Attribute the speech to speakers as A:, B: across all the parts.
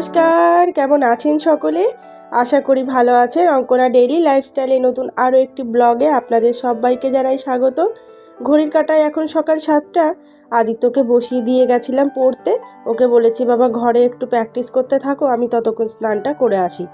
A: নমস্কার, কেমন আছেন সকলে? আশা করি ভালো আছেন। অঙ্কনা ডেইলি লাইফস্টাইলে নতুন আরও একটি ব্লগে আপনাদের সবাইকে জানাই স্বাগত। ঘড়ির কাটায় এখন সকাল সাতটা। আদিত্যকে বসিয়ে দিয়ে গেছিলাম পড়তে। ওকে বলেছি, বাবা, ঘরে একটু প্র্যাকটিস করতে থাকো, আমি ততক্ষণ স্নানটা করে আসি।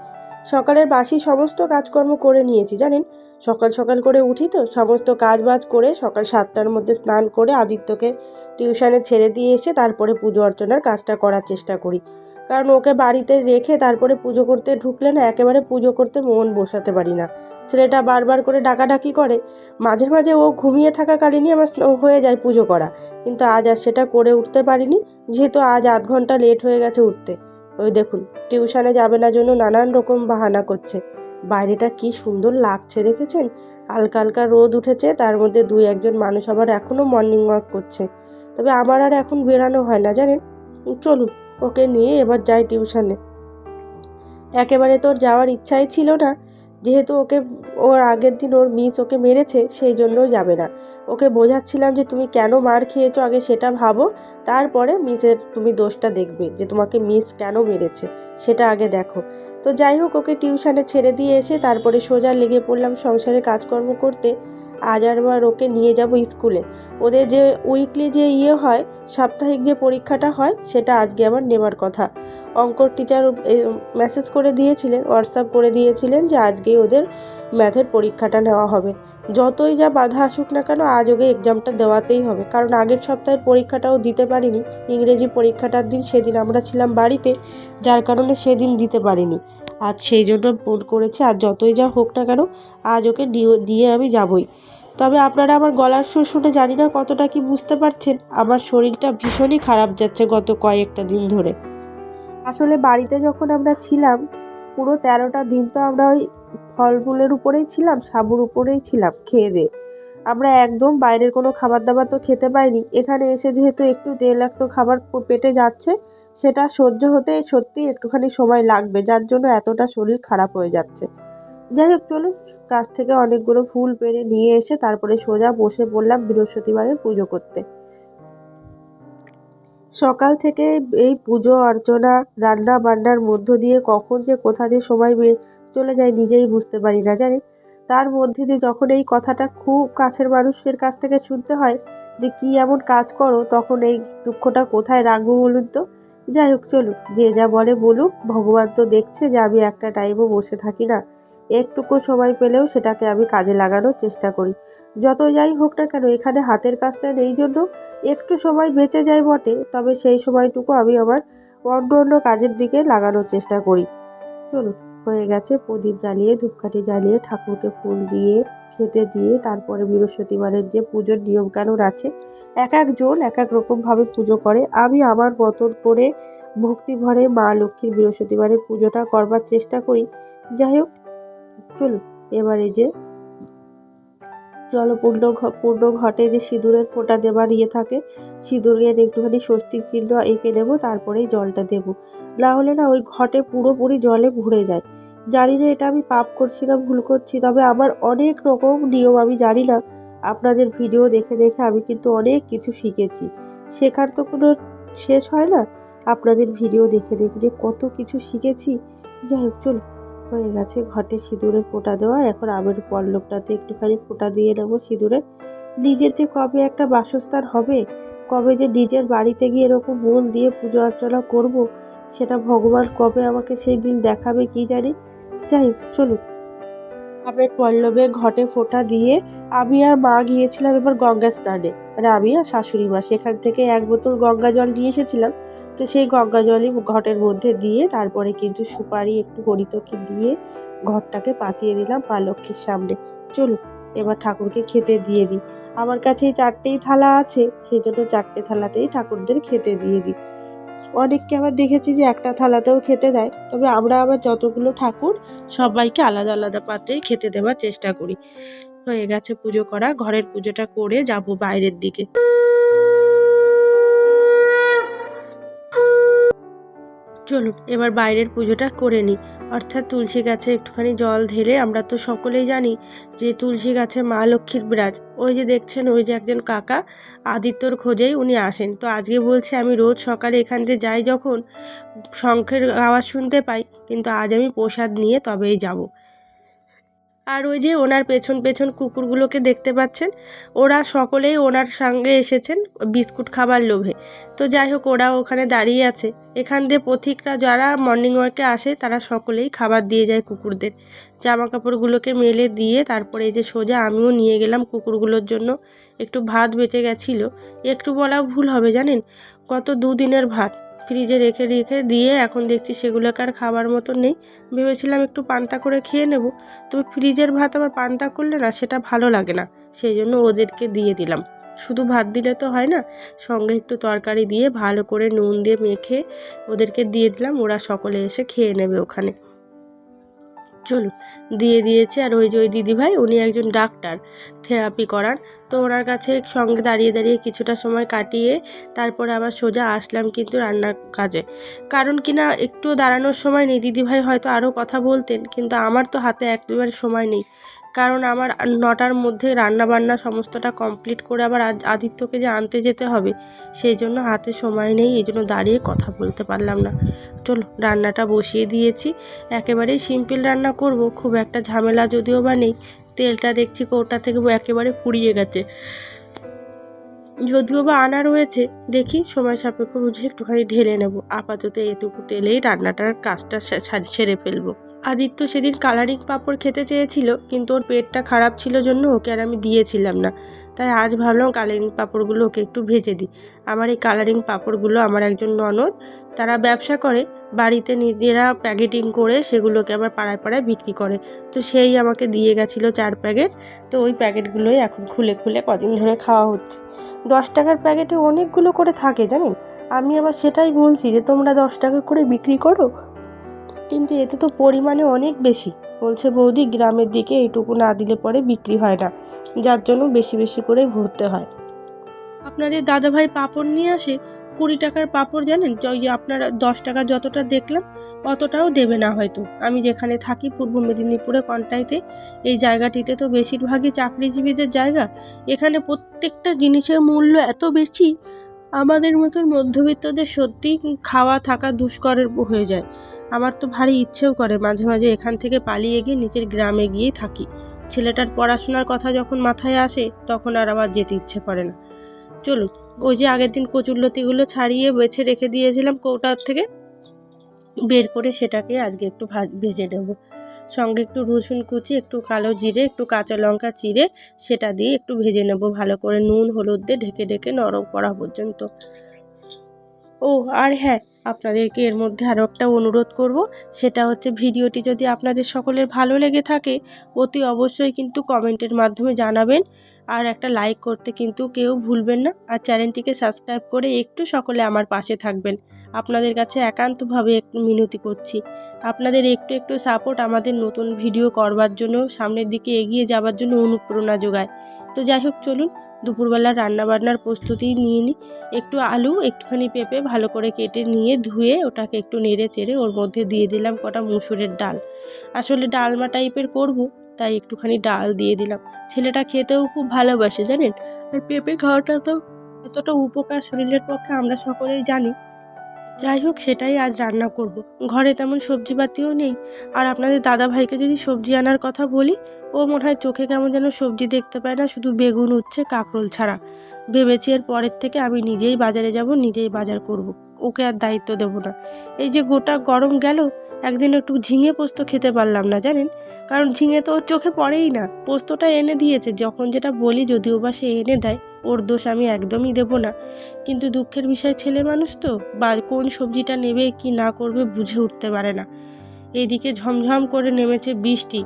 A: সকালের বাসি সমস্ত কাজকর্ম করে নিয়েছি, জানেন? সকাল সকাল করে উঠি তো, সমস্ত কাজ বাজ করে সকাল সাতটার মধ্যে স্নান করে আদিত্যকে টিউশনে ছেড়ে দিয়ে এসে তারপরে পুজো অর্চনার কাজটা করার চেষ্টা করি। কারণ ওকে বাড়িতে রেখে তারপরে পুজো করতে ঢুকলে না একেবারে পুজো করতে মন বসাতে পারি না। ছেলেটা বারবার করে ডাকাডাকি করে। মাঝে মাঝে ও ঘুমিয়ে থাকাকালীনই আমার হয়ে যায় পুজো করা। কিন্তু আজ আর সেটা করে উঠতে পারিনি, যেহেতু আজ আধ ঘণ্টা লেট হয়ে গেছে উঠতে। ওই দেখুন, টিউশনে যাবে না জন্য নানান রকম বাহানা করছে। বাইরেটা কি সুন্দর লাগছে দেখেছেন? হালকা হালকা রোদ উঠেছে, তার মধ্যে দুই একজন মানুষ আবার এখনও মর্নিং ওয়াক করছে। তবে আমার আর এখন বেরানো হয় না, জানেন? চলুন, ওকে নিয়ে এবার যাই টিউশনে। একেবারে তোর যাওয়ার ইচ্ছাই ছিল না। যেহেতু ওকে, ওর আগের দিন ওর মিস ওকে মেরেছে, সেই জন্যও যাবে না। ওকে বোঝাচ্ছিলাম যে তুমি কেন মার খেয়েছো, আগে সেটা ভাবো। তারপরে মিসের তুমি দোষটা দেখবে যে তোমাকে মিস কেন মেরেছে, সেটা আগে দেখো। তো যাই হোক, ওকে টিউশানে ছেড়ে দিয়ে এসে তারপরে সোজা লেগে পড়লাম সংসারে কাজকর্ম করতে। আজ আবার ওকে নিয়ে যাব স্কুলে। ওদের যে উইকলি যে ইয়ে হয়, সাপ্তাহিক যে পরীক্ষাটা হয়, সেটা আজকে আবার নেবার কথা। অঙ্কর টিচার মেসেজ করে দিয়েছিলেন হোয়াটসঅ্যাপ করে দিয়েছিলেন যে আজকেই ওদের ম্যাথের পরীক্ষাটা নেওয়া হবে। যতই যা বাধা আসুক না কেন, আজ ওকে এক্সামটা দেওয়াতেই হবে। কারণ আগের সপ্তাহের পরীক্ষাটাও দিতে পারিনি। ইংরেজি পরীক্ষাটার দিন সেদিন আমরা ছিলাম বাড়িতে, যার কারণে সেদিন দিতে পারিনি। আজ সেই জন্য ফোন করেছে, আর যতই যা হোক না কেন, আজ ওকে দিয়ে- আমি যাবই। তবে আপনারা আমার গলার সুর শুনে জানি না কতটা কি বুঝতে পারছেন। আমার শরীরটা ভীষণই খারাপ যাচ্ছে গত কয়েকটা দিন ধরে। আসলে বাড়িতে যখন আমরা ছিলাম পুরো তেরোটা দিন তো আমরা ওই ফলমূলের উপরেই ছিলাম, সাবুর উপরেই ছিলাম খেয়ে দিয়ে। আমরা একদম বাইরের কোনো খাবার দাবার তো খেতে পাইনি। এখানে এসে যেহেতু একটু তেলাক্ত খাবার পেটে যাচ্ছে, সেটা সহ্য হতে সত্যি একটুখানি সময় লাগবে, যার জন্য এতটা শরীর খারাপ হয়ে যাচ্ছে। যাই হোক, চলুন, গাছ থেকে অনেকগুলো ফুল পেরে নিয়ে এসে তারপরে সোজা বসে পড়লাম বৃহস্পতিবারের পুজো করতে। সকাল থেকে এই পুজো, অর্চনা রান্না বান্নার মধ্য দিয়ে কখন যে কোথা দিয়ে সময় চলে যায় নিজেই বুঝতে পারি না, জানেন? তার মধ্যে দিয়ে যখন এই কথাটা খুব কাছের মানুষের কাছ থেকে শুনতে হয় যে কি এমন কাজ করো, তখন এই দুঃখটা কোথায় রাখব বলুন তো? যাই হোক চলুক যে যা বলে বলুক, ভগবান তো দেখছে যে আমি একটা টাইমও বসে থাকি না। একটুকু সময় পেলেও সেটাকে আমি কাজে লাগানোর চেষ্টা করি। যত যাই হোক না কেন, এখানে হাতের কাজটা নেই জন্য একটু সময় বেঁচে যায় বটে, তবে সেই সময়টুকু আমি আমার অন্য অন্য কাজের দিকে লাগানোর চেষ্টা করি। চলুন, হয়ে গেছে প্রদীপ জ্বালিয়ে, ধূপকাঠি জ্বালিয়ে, ঠাকুরকে ফুল দিয়ে, খেতে দিয়ে, তারপরে বৃহস্পতিবারের যে পুজোর নিয়মকানুন আছে, এক একজন এক এক রকমভাবে পুজো করে। আমি আমার মতন করে ভক্তি ভরে মা লক্ষ্মীর বৃহস্পতিবারের পুজোটা করবার চেষ্টা করি। যাই হোক চলুন এবারে যে জলপূর্ণ পূর্ণ ঘটে যে সিঁদুরের ফোঁটা দেবার ইয়ে থাকে, সিঁদুরের একটুখানি স্বস্তিক চিহ্ন এঁকে নেব, তারপরেই জলটা দেব। না হলে না ওই ঘটে পুরোপুরি জলে ভরে যায়। জানি না এটা আমি পাপ করছি না ভুল করছি, তবে আমার অনেক রকম নিয়ম আমি জানি না। আপনাদের ভিডিও দেখে দেখে আমি কিন্তু অনেক কিছু শিখেছি। শেখার তো কোনো শেষ হয় না। আপনাদের ভিডিও দেখে দেখে যে কত কিছু শিখেছি। যাই হোক, চলুন। হয়ে গেছে। ঘটে সিঁদুরে ফোঁটা দেওয়া। এখন আমের পল্লবটাতে একটুখানি ফোঁটা দিয়ে নেব সিঁদুরে নিজের যে কবে একটা বাসস্থান হবে, কবে যে নিজের বাড়িতে গিয়ে এরকম মন দিয়ে পুজো অর্চনা করব, সেটা ভগবান কবে আমাকে সেই দিন দেখাবে, কি জানি? যাই চলুন। আমের পল্লবে ঘটে ফোঁটা দিয়ে আমি আর মা গিয়েছিলাম এবার গঙ্গা স্নানে। মানে আমি আর শাশুড়ি মা, সেখান থেকে এক বোতল গঙ্গা জল নিয়ে এসেছিলাম। তো সেই গঙ্গা জলই ঘটের মধ্যে দিয়ে তারপরে কিন্তু সুপারি, একটু হরিতকি দিয়ে ঘরটাকে পাতিয়ে দিলাম মা লক্ষ্মীর সামনে। চলুন, এবার ঠাকুরকে খেতে দিয়ে দিই। আমার কাছে চারটেই থালা আছে, সেই জন্য চারটে থালাতেই ঠাকুরদের খেতে দিয়ে দিই। অনেককে আবার দেখেছি যে একটা থালাতেও খেতে দেয়। তবে আমরা আবার যতগুলো ঠাকুর, সবাইকে আলাদা আলাদা পাত্রেই খেতে দেওয়ার চেষ্টা করি। হয়ে গেছে পুজো করা, ঘরের পুজোটা করে যাব বাইরের দিকে। চলুন, এবার বাইরের পুজোটা করে নিই। অর্থাৎ তুলসী গাছে একটুখানি জল ঢেলে আমরা তো সকলেই জানি যে তুলসী গাছে মা লক্ষ্মীর বিরাজ। ওই যে দেখছেন, ওই যে একজন কাকা আদিত্যর খোঁজেই উনি আসেন। তো আজকে বলছে আমি রোজ সকালে এখান থেকে যাই যখন, শঙ্খের আওয়াজ শুনতে পাই, কিন্তু আজ আমি প্রসাদ নিয়ে তবেই যাব। আর ওই যে ওনার পেছন পেছন কুকুরগুলোকে দেখতে পাচ্ছেন, ওরা সকলেই ওনার সঙ্গে এসেছেন বিস্কুট খাবার লোভে। তো যাই হোক, ওরা ওখানে দাঁড়িয়ে আছে। এখান দিয়ে পথিকরা যারা মর্নিং ওয়াকে আসে, তারা সকলেই খাবার দিয়ে যায় কুকুরদের। জামা কাপড়গুলোকে মেলে দিয়ে তারপরে এই যে সোজা আমিও নিয়ে গেলাম কুকুরগুলোর জন্য। একটু ভাত বেঁচে গেছিল। একটু বলা ভুল হবে জানেন? গত দুদিনের ভাত। ফ্রিজে রেখে রেখে দিয়ে এখন দেখছি সেগুলোকে আর খাবার মতো নেই। ভেবেছিলাম একটু পান্তা করে খেয়ে নেব। তবে ফ্রিজের ভাত আবার পান্তা করলে না সেটা ভালো লাগে না। সেই জন্য ওদেরকে দিয়ে দিলাম। শুধু ভাত দিলে তো হয় না, সঙ্গে একটু তরকারি দিয়ে ভালো করে নুন দিয়ে মেখে ওদেরকে দিয়ে দিলাম। ওরা সকলে এসে খেয়ে নেবে ওখানে। চলুন, দিয়ে দিয়েছে। আর ওই যে ওই দিদিভাই, উনি একজন ডাক্তার, থেরাপি করার তো ওনার কাছে সঙ্গে দাঁড়িয়ে দাঁড়িয়ে কিছুটা সময় কাটিয়ে তারপরে আবার সোজা আসলাম কিন্তু রান্নার কাজে কারণ কি না, একটু দাঁড়ানোর সময় নেই। দিদিভাই হয়তো আরও কথা বলতেন, কিন্তু আমার তো হাতে একেবারে সময় নেই। কারণ আমার নটার মধ্যে রান্না বান্না সমস্তটা কমপ্লিট করে আবার আদিত্যকে যে আনতে যেতে হবে, সেই জন্য হাতে সময় নেই, এই জন্য দাঁড়িয়ে কথা বলতে পারলাম না। চলো, রান্নাটা বসিয়ে দিয়েছি। একেবারেই সিম্পল রান্না করব, খুব একটা ঝামেলা যদিও বা নেই। তেলটা দেখছি কৌটা থেকে একেবারে পুড়িয়ে গেছে। যদিও বা আনা রয়েছে, দেখি সময় সাপেক্ষ বুঝে একটুখানি ঢেলে নেব। আপাতত এটুকু তেলেই রান্নাটার কাজটা সেরে ফেলব। আদিত্য সেদিন কালারিং পাঁপড় খেতে চেয়েছিল, কিন্তু ওর পেটটা খারাপ ছিল জন্য ওকে আর আমি দিয়েছিলাম না। তাই আজ ভাবলাম কালারিং পাঁপড়গুলো ওকে একটু ভেজে দিই। আমার এই কালারিং পাঁপড়গুলো আমার একজন ননদ, তারা ব্যবসা করে, বাড়িতে নিজেরা প্যাকেটিং করে সেগুলোকে আবার পাড়ায় পাড়ায় বিক্রি করে। তো সেই আমাকে দিয়ে গেছিল চার প্যাকেট, তো ওই প্যাকেটগুলোই এখন খুলে খুলে কদিন ধরে খাওয়া হচ্ছে। দশ টাকার প্যাকেটে অনেকগুলো করে থাকে জানেন? আমি আবার সেটাই বলছি যে তোমরা দশ টাকা করে বিক্রি করো কিন্তু এতে তো পরিমাণে অনেক বেশি। বলছে বৌদি, গ্রামের দিকে এইটুকু না দিলে পরে বিক্রি হয় না, যার জন্য বেশি বেশি করে ভরতে হয়। আপনাদের দাদাভাই পাঁপড় নিয়ে আসে, কুড়ি টাকার পাঁপড় জানেন? ওই যে আপনারা দশ টাকা যতটা দেখলাম অতটাও দেবে না হয়তো। আমি যেখানে থাকি পূর্ব মেদিনীপুরে কন্টাইতে, এই জায়গাটিতে তো বেশিরভাগই চাকরিজীবীদের জায়গা। এখানে প্রত্যেকটা জিনিসের মূল্য এত বেশি, আমাদের মতন মধ্যবিত্তদের সত্যি খাওয়া থাকা দুষ্করের হয়ে যায়। আমার তো ভারী ইচ্ছেও করে মাঝে মাঝে এখান থেকে পালিয়ে গিয়ে নিজের গ্রামে গিয়ে থাকি। ছেলেটার পড়াশোনার কথা যখন মাথায় আসে, তখন আর আবার যেতে ইচ্ছে করে না। চলুন, ওই যে আগের দিন কচুরলতিগুলো ছাড়িয়ে বেছে রেখে দিয়েছিলাম কৌটার থেকে, বের করে সেটাকে আজকে একটু ভেজে নেব। সঙ্গে একটু রসুন কুচি, একটু কালো জিরে, একটু কাঁচা লঙ্কা চিরে সেটা দিয়ে একটু ভেজে নেব ভালো করে নুন, হলুদ দিয়ে ঢেকে ঢেকে নরম করা পর্যন্ত। ও আর হ্যাঁ আপনাদেরকে এর মধ্যে আরও একটা অনুরোধ করব। সেটা হচ্ছে ভিডিওটি যদি আপনাদের সকলের ভালো লেগে থাকে, অতি অবশ্যই কিন্তু কমেন্টের মাধ্যমে জানাবেন। আর একটা লাইক করতে কিন্তু কেউ ভুলবেন না। আর চ্যানেলটিকে সাবস্ক্রাইব করে একটু সকলে আমার পাশে থাকবেন। আপনাদের কাছে একান্তভাবে একটু মিনতি করছি। আপনাদের একটু একটু সাপোর্ট আমাদের নতুন ভিডিও করবার জন্য, সামনের দিকে এগিয়ে যাবার জন্য অনুপ্রেরণা যোগায়। তো যাই হোক, চলুন দুপুরবেলা রান্নাবান্নার প্রস্তুতি নিয়ে নিই একটু আলু, একটুখানি পেঁপে ভালো করে কেটে নিয়ে ধুয়ে ওটাকে একটু নেড়ে চেড়ে ওর মধ্যে দিয়ে দিলাম কটা মুসুরের ডাল। আসলে ডালমা টাইপের করব, তাই একটুখানি ডাল দিয়ে দিলাম। ছেলেটা খেতেও খুব ভালোবাসে জানেন? আর পেঁপে খাওয়াটা তো এতটা উপকার শরীরের পক্ষে আমরা সকলেই জানি। যাই হোক, সেটাই আজ রান্না করব। ঘরে তেমন সবজিপাতিও নেই। আর আপনাদের দাদা ভাইকে যদি সবজি আনার কথা বলি, ও মনে হয় চোখে কেমন যেন সবজি দেখতে পায় না, শুধু বেগুন, উচ্ছে, কাঁকরোল ছাড়া। ভেবেছি এর পরের থেকে আমি নিজেই বাজারে যাব, নিজেই বাজার করব। ওকে আর দায়িত্ব দেব না। এই যে গোটা গরম গেল, একদিন একটু ঝিঙে পোস্ত খেতে পারলাম না, জানেন? কারণ ঝিঙে তো ওর চোখে পড়েই না। পোস্তটা এনে দিয়েছে, যখন যেটা বলি যদিও বা সে এনে দেয়। ওর দোষ আমি একদমই দেব না। কিন্তু দুঃখের বিষয়, ছেলে মানুষ তো বা কোন সবজিটা নেবে কি না করবে বুঝে উঠতে পারে না। এদিকে ঝমঝম করে নেমেছে বৃষ্টি।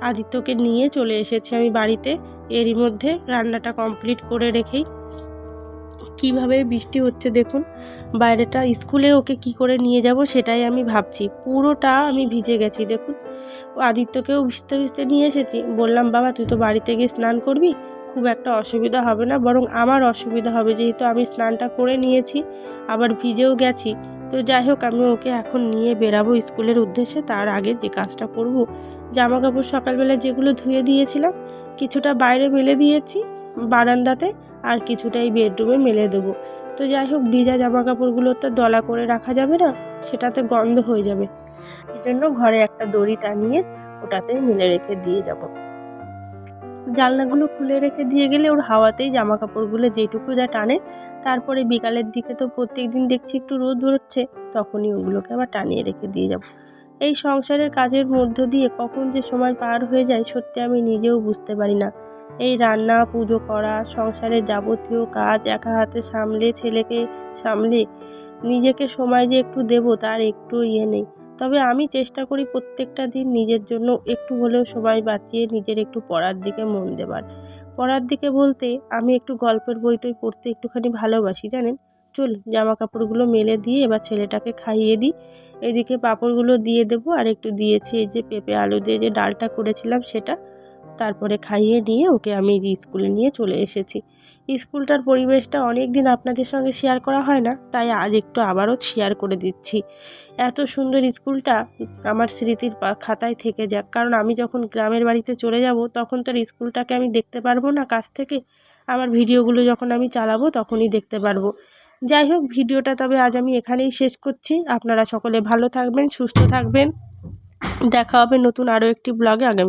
A: আদিত্যকে নিয়ে চলে এসেছি আমি বাড়িতে। এরই মধ্যে রান্নাটা কমপ্লিট করে রেখেই। কীভাবে বৃষ্টি হচ্ছে দেখুন। বাইরেটা স্কুলে ওকে কি করে নিয়ে যাব সেটাই আমি ভাবছি। পুরোটা আমি ভিজে গেছি দেখুন। আদিত্যকেও ভিজতে ভিজতে নিয়ে এসেছি। বললাম, বাবা, তুই তো বাড়িতে গিয়ে স্নান করবি? খুব একটা অসুবিধা হবে না, বরং আমার অসুবিধা হবে। যেহেতু আমি স্নানটা করে নিয়েছি, আবার ভিজেও গেছি, তো যাই হোক, আমি ওকে এখন নিয়ে বেরাবো স্কুলের উদ্দেশ্যে। তার আগে যে কাজটা করব জামা কাপড় সকালবেলা যেগুলো ধুয়ে দিয়েছিলাম, কিছুটা বাইরে মেলে দিয়েছি বারান্দাতে, আর কিছুটা এই বেডরুমে মেলে দেবো। তো যাই হোক, ভিজা জামা কাপড়গুলো তো দলা করে রাখা যাবে না, সেটাতে গন্ধ হয়ে যাবে। এই জন্য ঘরে একটা দড়ি টানিয়ে ওটাতে মেলে রেখে দিয়ে যাব। জানলাগুলো খুলে রেখে দিয়ে গেলে ওর হাওয়াতেই জামা কাপড়গুলো যেটুকু যা টানে, তারপরে বিকালের দিকে তো প্রত্যেক দিন দেখছি একটু রোদ বেরোচ্ছে, তখনই ওগুলোকে আবার টানিয়ে রেখে দিয়ে যাব। এই সংসারের কাজের মধ্য দিয়ে কখন যে সময় পার হয়ে যায় সত্যি আমি নিজেও বুঝতে পারি না। এই রান্না, পুজো করা, সংসারের যাবতীয় কাজ একা হাতে সামলে, ছেলেকে সামলে নিজেকে সময় যে একটু দেবো তার একটু ইয়ে নেই। তবে আমি চেষ্টা করি প্রত্যেকটা দিন নিজের জন্য একটু হলেও সময় বাঁচিয়ে নিজের একটু পড়ার দিকে মন দেবার। পড়ার দিকে বলতে আমি একটু গল্পের বইটই পড়তে একটুখানি ভালোবাসি, জানেন? চল জামা কাপড়গুলো মেলে দিয়ে এবার ছেলেটাকে খাইয়ে দিই। এদিকে পাঁপড়গুলো দিয়ে দেবো আর একটু দিয়েছি এই যে পেঁপে আলু দিয়ে যে ডালটা করেছিলাম সেটা। তারপরে খাইয়ে নিয়ে ওকে আমি যে স্কুলে নিয়ে চলে এসেছি। স্কুলটার পরিবেশটা অনেক দিন আপনাদের সঙ্গে শেয়ার করা হয় না, তাই আজ একটু আবারও শেয়ার করে দিচ্ছি। এত সুন্দর স্কুলটা আমার স্মৃতির খাতায় থেকে যাক, কারণ আমি যখন গ্রামের বাড়িতে চলে যাব, তখন তার স্কুলটাকে আমি দেখতে পারব না কাছ থেকে। আমার ভিডিওগুলো যখন আমি চালাবো, তখনই দেখতে পারব। যাই হোক, ভিডিওটা তবে আজ আমি এখানেই শেষ করছি। আপনারা সকলে ভালো থাকবেন, সুস্থ থাকবেন। দেখা হবে নতুন আরও একটি ব্লগে আগামী